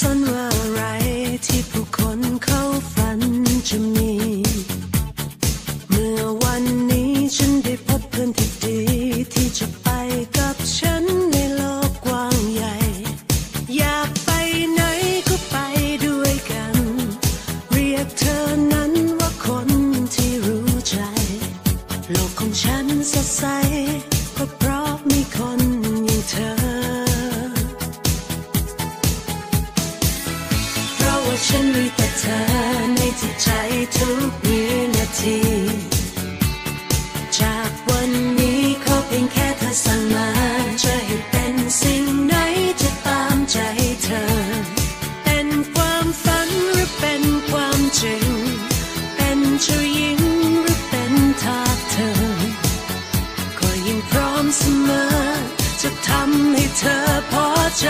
สนว่าอะไรที่ผู้คนเขาฝันจะมี ฉันมีแต่เธอในจิตใจทุกวินาที จากวันนี้ขอเพียงแค่เธอสั่งมาจะให้เป็นสิ่งไหนจะตามใจเธอ เป็นความฝันหรือเป็นความจริง เป็นเจ้าหญิงหรือเป็นทาสเธอ ก็ยังพร้อมเสมอ จะทำให้เธอพอใจ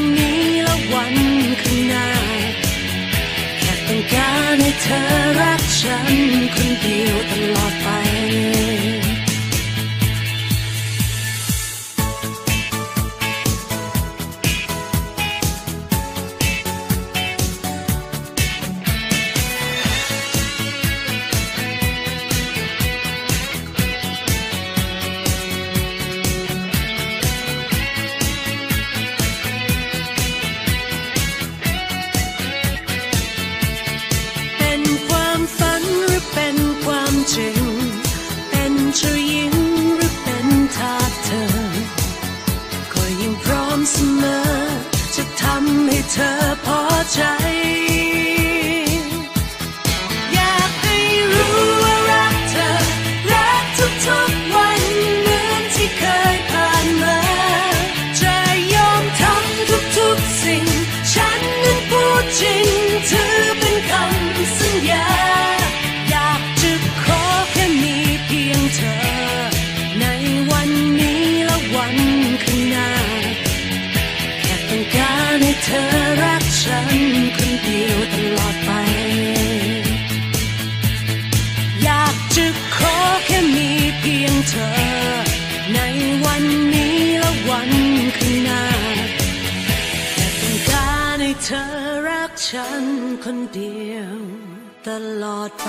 นนี้และวันข้างหน้า แค่ต้องการให้เธอรักฉันคนเดียว เป็นเจ้มหญิงหรือเป็นทาสเธอ ก็ยังพร้อมเสมอ จะทำให้เธอพอใจ หน้าแค่ต้องการให้เธอรักฉันคนเดียวตลอดไป อยากจะขอแค่มีเพียงเธอ ในวันนี้และวันข้างหน้าแค่ต้องการให้เธอรักฉันคนเดียวตลอดไป